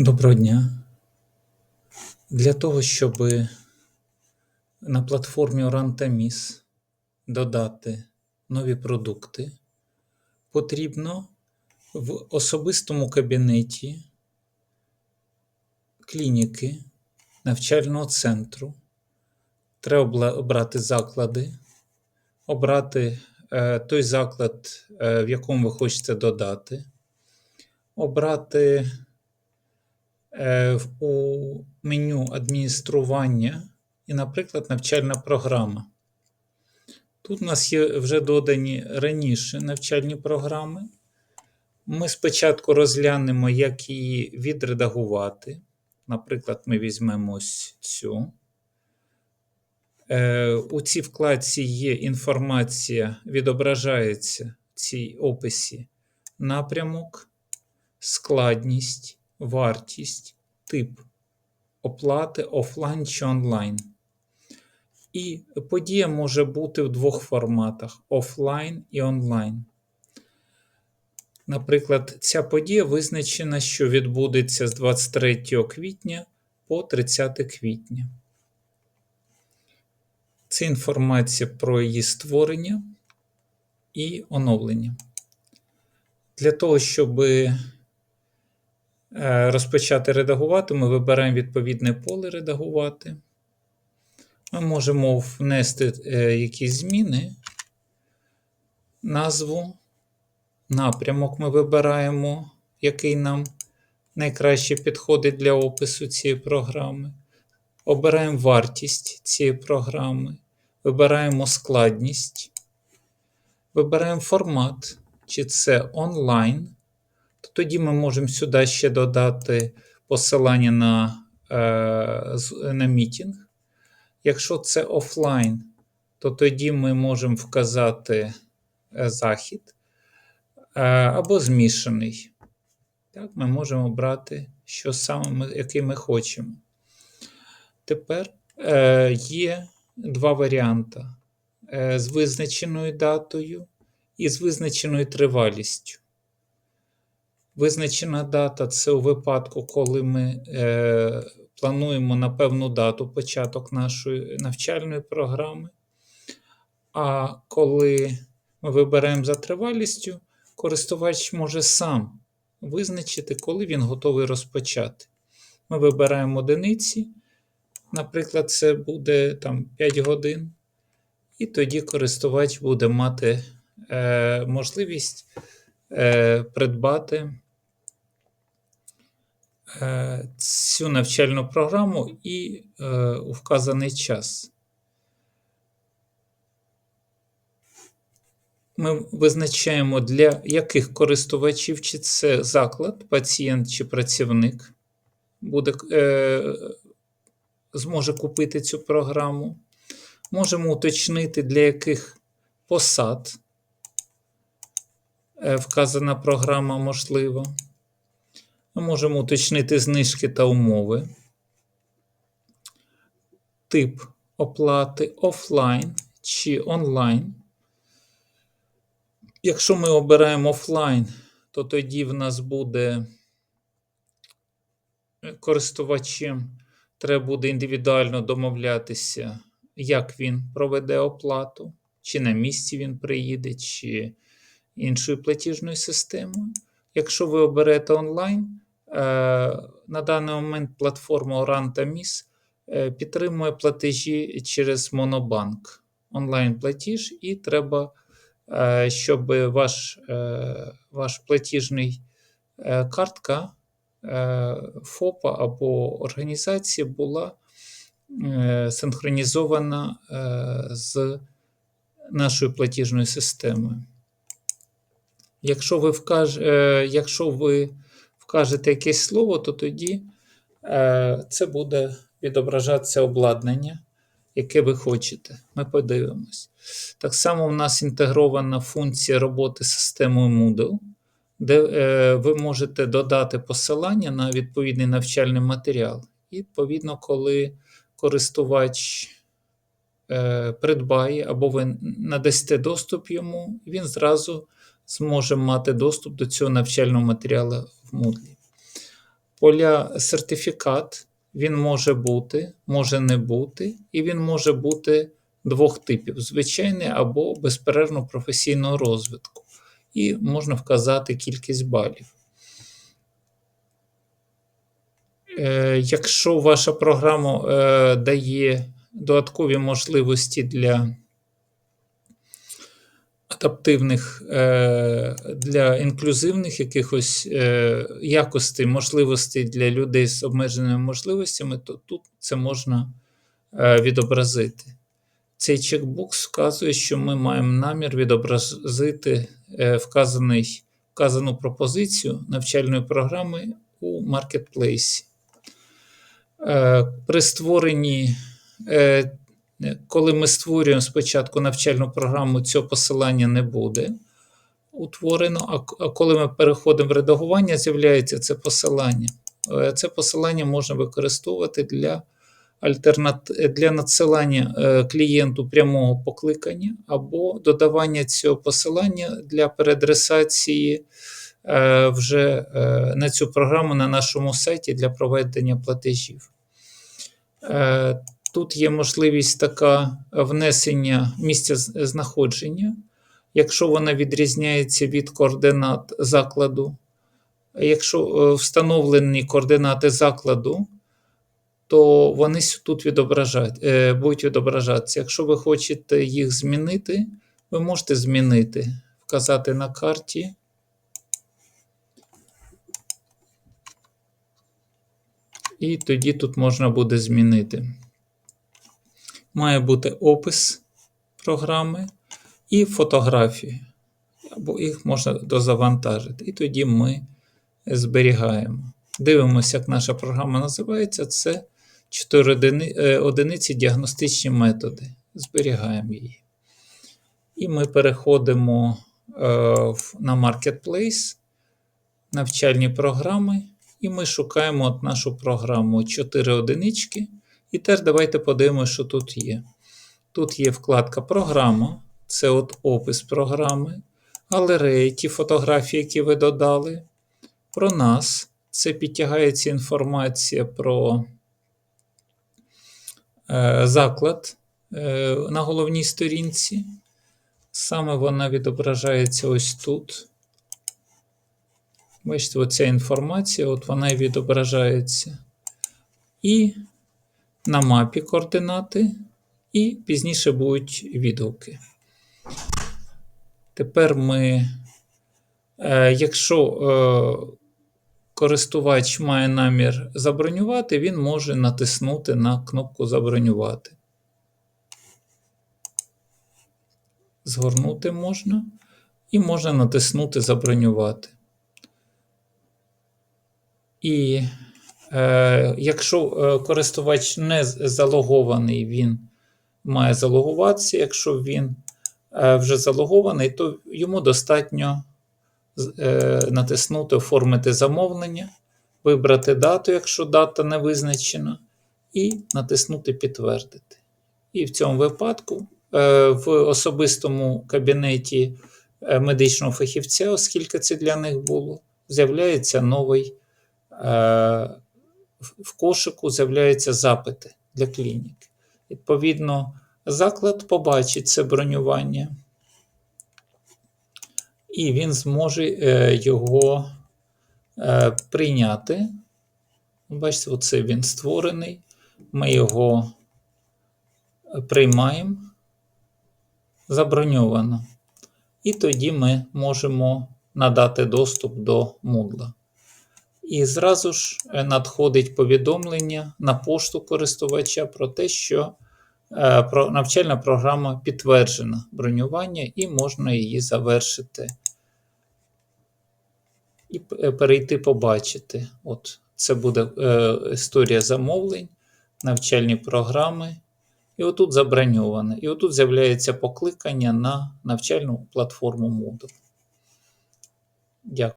Доброго дня. Для того, щоб на платформі Orantamis додати нові продукти, потрібно в особистому кабінеті клініки навчального центру. Треба обрати заклади, обрати е, той заклад, е, в якому ви хочете додати, обрати у меню адміністрування і, наприклад, навчальна програма. Тут у нас є вже додані раніше навчальні програми. Ми спочатку розглянемо, як її відредагувати. Наприклад, ми візьмемо ось цю. Е, У цій вкладці є інформація, відображається в цій описі напрямок, складність, вартість, тип оплати офлайн чи онлайн. І подія може бути в двох форматах: офлайн і онлайн. Наприклад, ця подія визначена, що відбудеться з 23 квітня по 30 квітня. Це інформація про її створення і оновлення. Для того, щоб розпочати редагувати, ми вибираємо відповідне поле редагувати. Ми можемо внести е, якісь зміни, назву, напрямок ми вибираємо, який нам найкраще підходить для опису цієї програми. Обираємо вартість цієї програми, вибираємо складність, вибираємо формат, чи це онлайн. То тоді ми можемо сюди ще додати посилання на, е, на мітінг. Якщо це офлайн, то тоді ми можемо вказати е, захід е, або змішаний. Так, ми можемо обрати, що саме ми, який ми хочемо. Тепер е, є два варіанти: е, з визначеною датою і з визначеною тривалістю. Визначена дата це у випадку, коли ми е, плануємо на певну дату початок нашої навчальної програми. А коли ми вибираємо за тривалістю, користувач може сам визначити, коли він готовий розпочати. Ми вибираємо одиниці, наприклад, це буде там 5 годин, і тоді користувач буде мати е, можливість е, придбати цю навчальну програму і е, у вказаний час. Ми визначаємо для яких користувачів, чи це заклад, пацієнт чи працівник буде, е, зможе купити цю програму. Можемо уточнити, для яких посад е, вказана програма можлива. Ми можемо уточнити знижки та умови. Тип оплати офлайн чи онлайн. Якщо ми обираємо офлайн, то тоді в нас буде е, користувачем треба буде індивідуально домовлятися, як він проведе оплату, чи на місці він приїде, чи іншою платіжною системою. Якщо ви оберете онлайн, е, на даний момент платформа Orantamis е, підтримує платежі через Монобанк, онлайн-платіж, і треба, е, щоб ваш, ваш платіжний картка ФОПа або організації була синхронізована з нашою платіжною системою. Якщо ви, вкаж, е, якщо ви вкажете якесь слово, то тоді е, це буде відображатися обладнання, яке ви хочете. Ми подивимось. Так само у нас інтегрована функція роботи з системою Moodle, де е, ви можете додати посилання на відповідний навчальний матеріал. І, відповідно, коли користувач придбає або ви надасте доступ йому, він зразу зможе мати доступ до цього навчального матеріалу в Moodle. поля сертифікат. Він може бути, може не бути, і він може бути двох типів: звичайний або безперервно професійного розвитку. І можна вказати кількість балів. Е, Якщо ваша програма е, дає додаткові можливості для адаптивних, е, для інклюзивних якихось е, якостей, можливостей для людей з обмеженими можливостями, то тут це можна е, відобразити. Цей чекбокс вказує, що ми маємо намір відобразити вказаний, вказану пропозицію навчальної програми у маркетплейсі. При створенні, коли ми створюємо спочатку навчальну програму, цього посилання не буде утворено. А коли ми переходимо в редагування, з'являється це посилання. Е, Це посилання можна використовувати для для надсилання е, клієнту прямого покликання або додавання цього посилання для переадресації е, вже на цю програму на нашому сайті для проведення платежів. Тут є можливість така внесення місця знаходження, якщо вона відрізняється від координат закладу. Якщо е, встановлені координати закладу, то вони тут відображать, е, будуть відображатися. Якщо ви хочете їх змінити, ви можете змінити, вказати на карті. І тоді тут можна буде змінити. Має бути опис програми і фотографії, або їх можна дозавантажити. І тоді ми зберігаємо. Дивимося, як наша програма називається. Це 4 е, одиниці діагностичні методи. Зберігаємо її. І ми переходимо е, на Marketplace, навчальні програми, і ми шукаємо от нашу програму 4 одинички. І теж давайте подивимося, що тут є. Тут є вкладка Програма, це от опис програми, галереї, ті фотографії, які ви додали. Про нас. Це підтягається інформація про е, заклад е, на головній сторінці. Саме вона відображається ось тут. Бачите, оця інформація, от вона і відображається. І на мапі координати, і пізніше будуть відгуки. Тепер ми, е, якщо е, користувач має намір забронювати, він може натиснути на кнопку Забронювати. Згорнути можна, і можна натиснути Забронювати. І якщо е, користувач не залогований, він має залогуватися. Якщо він е, вже залогований, то йому достатньо е, натиснути Оформити замовлення, вибрати дату, якщо дата не визначена, і натиснути Підтвердити. І в цьому випадку е, в особистому кабінеті е, медичного фахівця, оскільки це для них було, з'являється новий е, в- кошику з'являються запити для клініки. Відповідно, заклад побачить це бронювання, і він зможе е, його е, прийняти. Бачите, оце він створений. Ми його е, приймаємо заброньовано. І тоді ми можемо надати доступ до Moodle. І зразу ж е, надходить повідомлення на пошту користувача про те, що е, навчальна програма підтверджена бронювання, і можна її завершити і е, перейти побачити. От це буде е, історія замовлень, навчальні програми. І отут заброньоване. І отут з'являється покликання на навчальну платформу Moodle. Дякую.